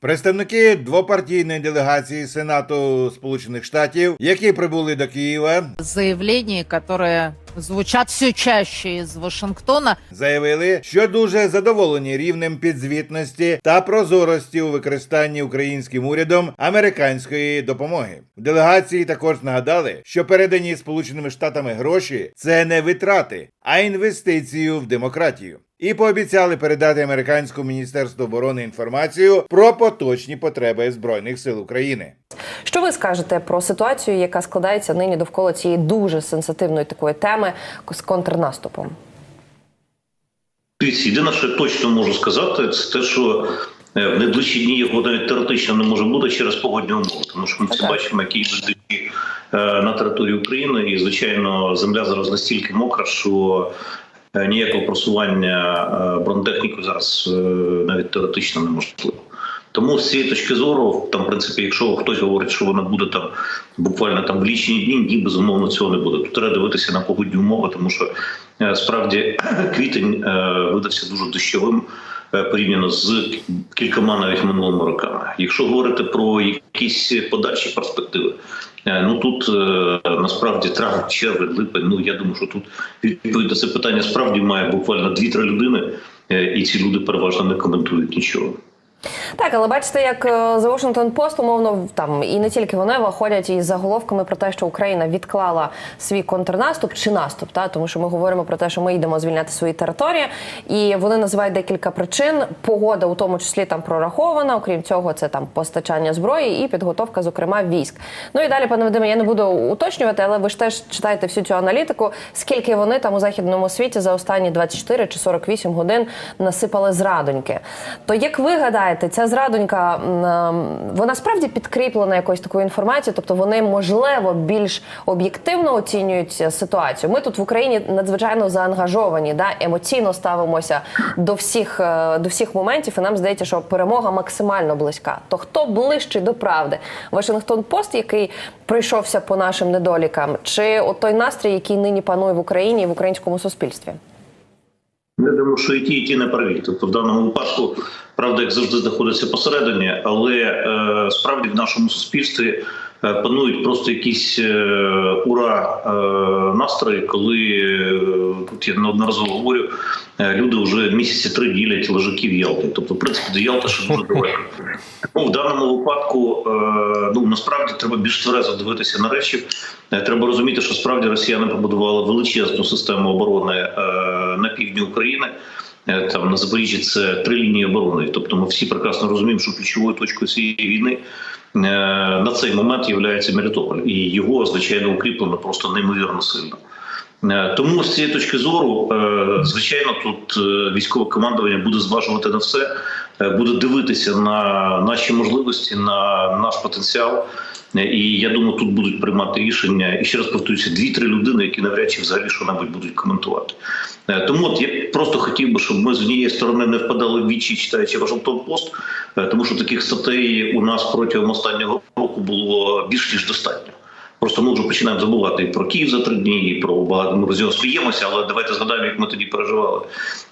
Представники двопартійної делегації Сенату Сполучених Штатів, які прибули до Києва, заявлений, которые звучат все чаще из Вашингтона. заявили, що дуже задоволені рівнем підзвітності та прозорості у використанні українським урядом американської допомоги. В делегації також нагадали, що передані Сполученими Штатами гроші це не витрати, а інвестицію в демократію. І пообіцяли передати американському міністерству оборони інформацію про поточні потреби збройних сил України. Що ви скажете про ситуацію, яка складається нині довкола цієї дуже сенситивної такої теми з контрнаступом? Дивіться, єдине, що я точно можу сказати, це те, що е, в найближчі дні його навіть теоретично не може бути через погодні умови, тому що ми всі Так. бачимо, які йдуть дощі, е, на території України, і звичайно, земля зараз настільки мокра, що ніякого просування е, бронетехніки зараз е, навіть теоретично неможливо. Тому з цієї точки зору, там, в принципі, якщо хтось говорить, що вона буде там буквально там в лічні дні, ні, безумовно цього не буде. Тут треба дивитися на погодні умови, тому що е, справді квітень е, видався дуже дощовим е, порівняно з кількома навіть минулими роками. Якщо говорити про якісь подальші перспективи, е, ну тут е, насправді травень, червень, липень. Ну я думаю, що тут відповідь на це питання справді має буквально 2-3 людини, е, і ці люди переважно не коментують нічого. Так, але бачите, як е, The Washington Post, умовно, там і не тільки вони виходять із заголовками про те, що Україна відклала свій контрнаступ чи наступ, та тому що ми говоримо про те, що ми йдемо звільняти свої території, і вони називають декілька причин. Погода, у тому числі там прорахована. Окрім цього, це там постачання зброї і підготовка, зокрема, військ. Ну і далі, пане Вадиме, я не буду уточнювати, але ви ж теж читаєте всю цю аналітику. Скільки вони там у західному світі за останні 24 чи 48 годин насипали зрадоньки. То як ви гадаєте, ця зрадонька ем, вона справді підкріплена якоюсь такою інформацією? Тобто вони можливо більш об'єктивно оцінюють ситуацію. Ми тут в Україні надзвичайно заангажовані, да емоційно ставимося до всіх е, до всіх моментів, і нам здається, що перемога максимально близька. То хто ближчий до правди? Вашингтон Пост, який пройшовся по нашим недолікам, чи от той настрій, який нині панує в Україні і в українському суспільстві? Я думаю, що і ті, і ті не праві. Тобто, в даному випадку, правда, як завжди, знаходиться посередині, але е, справді в нашому суспільстві е, панують просто якісь е, ура е, настрої, коли е, тут я неодноразово говорю, е, люди вже місяці три ділять лежаки в Ялті. Тобто, в принципі, до Ялти ще дуже далеко. Ну, в даному випадку е, ну насправді треба більш тверезо дивитися на речі. Е, Треба розуміти, що справді росіяни побудували величезну систему оборони е, на півдні України. Е, Там на Запоріжжі це три лінії оборони. Тобто, ми всі прекрасно розуміємо, що ключовою точкою цієї війни е, на цей момент є Мелітополь, і його звичайно укріплено просто неймовірно сильно. Е, Тому з цієї точки зору, звичайно, тут військове командування буде зважувати на все, буде дивитися на наші можливості, на наш потенціал. Е, І я думаю, тут будуть приймати рішення. І ще раз повторюся, дві-три людини, які навряд чи взагалі що-небудь будуть коментувати. Е, Тому от я просто хотів би, щоб ми з однієї сторони не впадали в вічі, читаючи Вашингтон Пост, е, тому що таких статей у нас протягом останнього року було більш ніж достатньо. Просто ми вже починаємо забувати і про Київ за три дні, і про багато ми з нього сміємося, але давайте згадаємо, як ми тоді переживали.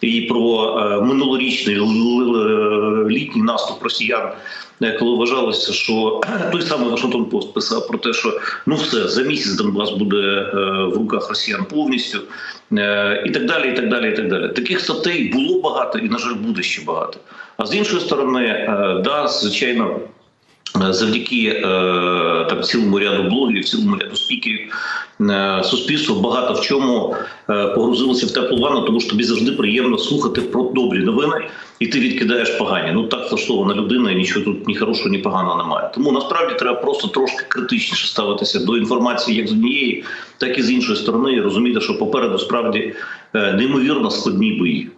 І про е, минулорічний л- літній наступ росіян, е, коли вважалося, що той самий Вашингтон Пост писав про те, що ну все за місяць Донбас буде е, в руках росіян повністю, е, і так далі. І так далі. І так далі. Таких статей було багато, і на жаль, буде ще багато. А з іншої сторони, е, да, звичайно. Е, Завдяки е, там цілому ряду блогерів, цілому ряду спікерів, е, суспільство багато в чому погрузилося в теплу ванну, тому що тобі завжди приємно слухати про добрі новини, і ти відкидаєш погані. Ну так влаштована людина, і нічого тут ні хорошого, ні поганого немає. Тому насправді треба просто трошки критичніше ставитися до інформації, як з однієї, так і з іншої сторони, і розуміти, що попереду справді неймовірно складні бої.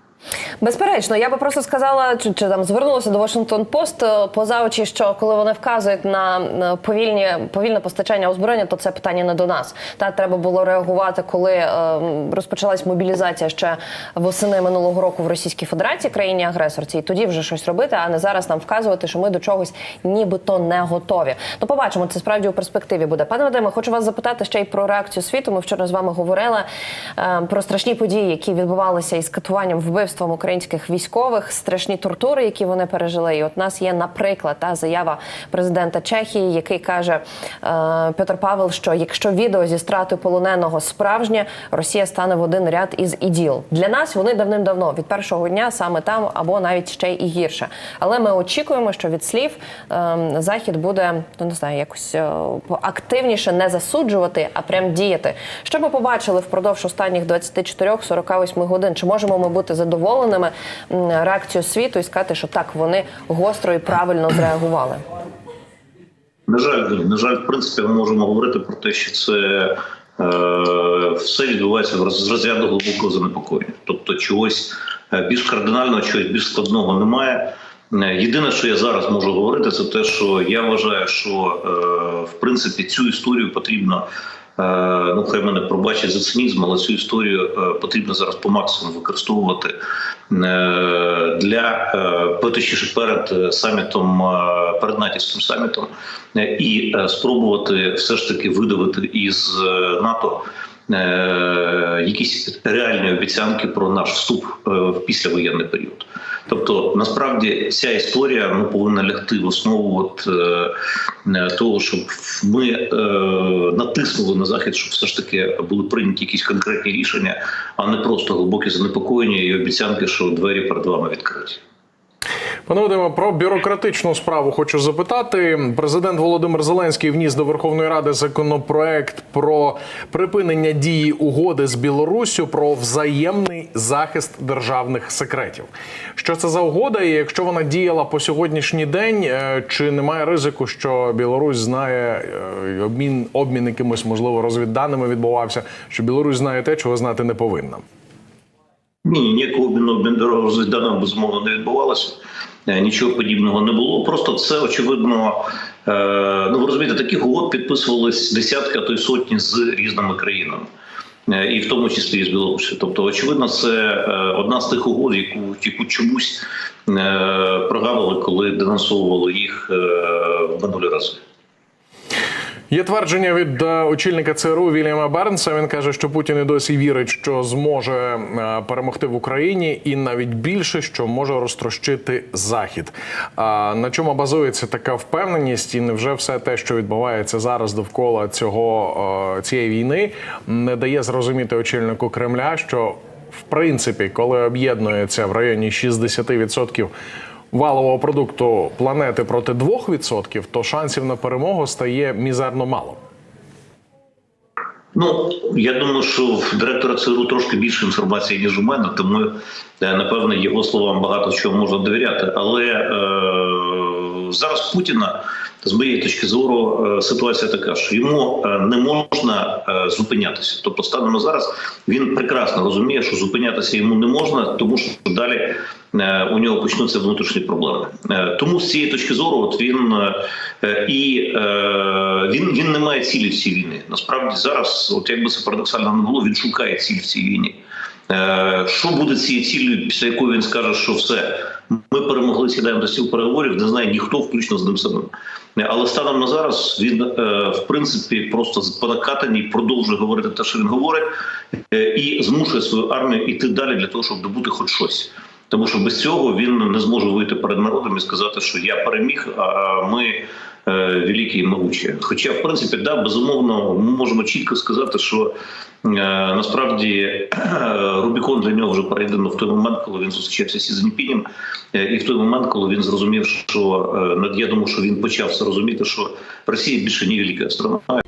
Безперечно, я би просто сказала, чи, чи там звернулася до Washington Post е, поза очі, що коли вони вказують на повільні повільне постачання озброєння, то це питання не до нас. Та треба було реагувати, коли е, розпочалась мобілізація ще восени минулого року в Російській Федерації, країні агресорці, і тоді вже щось робити, а не зараз нам вказувати, що ми до чогось нібито не готові. Ну, побачимо, це справді у перспективі буде. Пане Вадиме, хочу вас запитати ще й про реакцію світу. Ми вчора з вами говорили е, про страшні події, які відбувалися із катуванням вбивством українців українських військових, страшні тортури, які вони пережили. І от нас є, наприклад, та заява президента Чехії, який каже е, Петр Павел, що якщо відео зі страти полоненого справжнє, Росія стане в один ряд із іділ. Для нас вони давним-давно від першого дня саме там або навіть ще і гірше. Але ми очікуємо, що від слів е, захід буде ну не знаю, якось е, активніше не засуджувати, а прям діяти. Що ми побачили впродовж останніх 24-48 годин? Чи можемо ми бути задоволеними м, реакцією світу і сказати, що так вони гостро і правильно зреагували? На жаль. На жаль, в принципі, ми можемо говорити про те, що це е, все відбувається в роз- з розряду глибокого занепокоєння. Тобто, чогось е, більш кардинального, чогось більш складного немає. Е, Єдине, що я зараз можу говорити, це те, що я вважаю, що е, в принципі цю історію потрібно. Е, Ну, хай мене пробачить за цинізм, але цю історію е, потрібно зараз по максимуму використовувати е, для е, точніше перед самітом, перед натівським самітом, і спробувати все ж таки видавити із НАТО якісь реальні обіцянки про наш вступ е, в післявоєнний період. Тобто, насправді, ця історія ну, повинна лягти в основу от, е, е, того, щоб ми е, натиснули на захід, щоб все ж таки були прийняті якісь конкретні рішення, а не просто глибокі занепокоєння і обіцянки, що двері перед вами відкриті. Пане Вадиме, про бюрократичну справу хочу запитати. Президент Володимир Зеленський вніс до Верховної Ради законопроект про припинення дії угоди з Білоруссю про взаємний захист державних секретів. Що це за угода? І якщо вона діяла по сьогоднішній день, е, чи немає ризику, що Білорусь знає е, обмін обмін якимось можливо розвідданими відбувався, що Білорусь знає те, чого знати не повинна? Ні, ніякого обміну розвідданим безумовно не відбувалося. Е, Нічого подібного не було. Просто це очевидно. е, Ну ви розумієте, таких угод підписувались десятки, а то й сотні з різними країнами, Е, і в тому числі і з Білорусі. Тобто, очевидно, це одна з тих угод, яку яку чомусь прогавили, коли денонсовували їх в минулі рази. Є твердження від е, очільника ЦРУ Вільяма Бернса. Він каже, що Путін і досі вірить, що зможе е, перемогти в Україні, і навіть більше, що може розтрощити захід. А на чому базується така впевненість, і невже все те, що відбувається зараз довкола цього е, цієї війни, не дає зрозуміти очільнику Кремля, що в принципі, коли об'єднується в районі 60% валового продукту планети проти 2%, то шансів на перемогу стає мізерно мало. Ну я думаю, що в директора ЦРУ трошки більше інформації ніж у мене, тому напевно напевне його словам багато чого можна довіряти. Але е, зараз Путіна з моєї точки зору е, ситуація така, що йому е, не можна е, зупинятися. Тобто, станом на зараз він прекрасно розуміє, що зупинятися йому не можна, тому що далі у нього почнуться внутрішні проблеми. Тому з цієї точки зору, от він і він, він не має цілі в цій війні. Насправді зараз, от якби це парадоксально не було, він шукає ціль в цій війні. Що буде цією ціллю, після якої він скаже, що все, ми перемогли, сідаємо до сіл переговорів, не знає ніхто, включно з ним самим. Але станом на зараз він, е, в принципі, просто по накатанні продовжує говорити те, що він говорить, е, і змушує свою армію йти далі для того, щоб добути хоч щось. Тому що без цього він не зможе вийти перед народом і сказати, що я переміг, а ми великі і могучі. Хоча, в принципі, да, безумовно, ми можемо чітко сказати, що е, насправді е, Рубікон для нього вже пройдено в той момент, коли він зустрічався з Зінпінем, е, і в той момент, коли він зрозумів, що е, я думаю, що він почав це розуміти, що Росія більше не велика страна.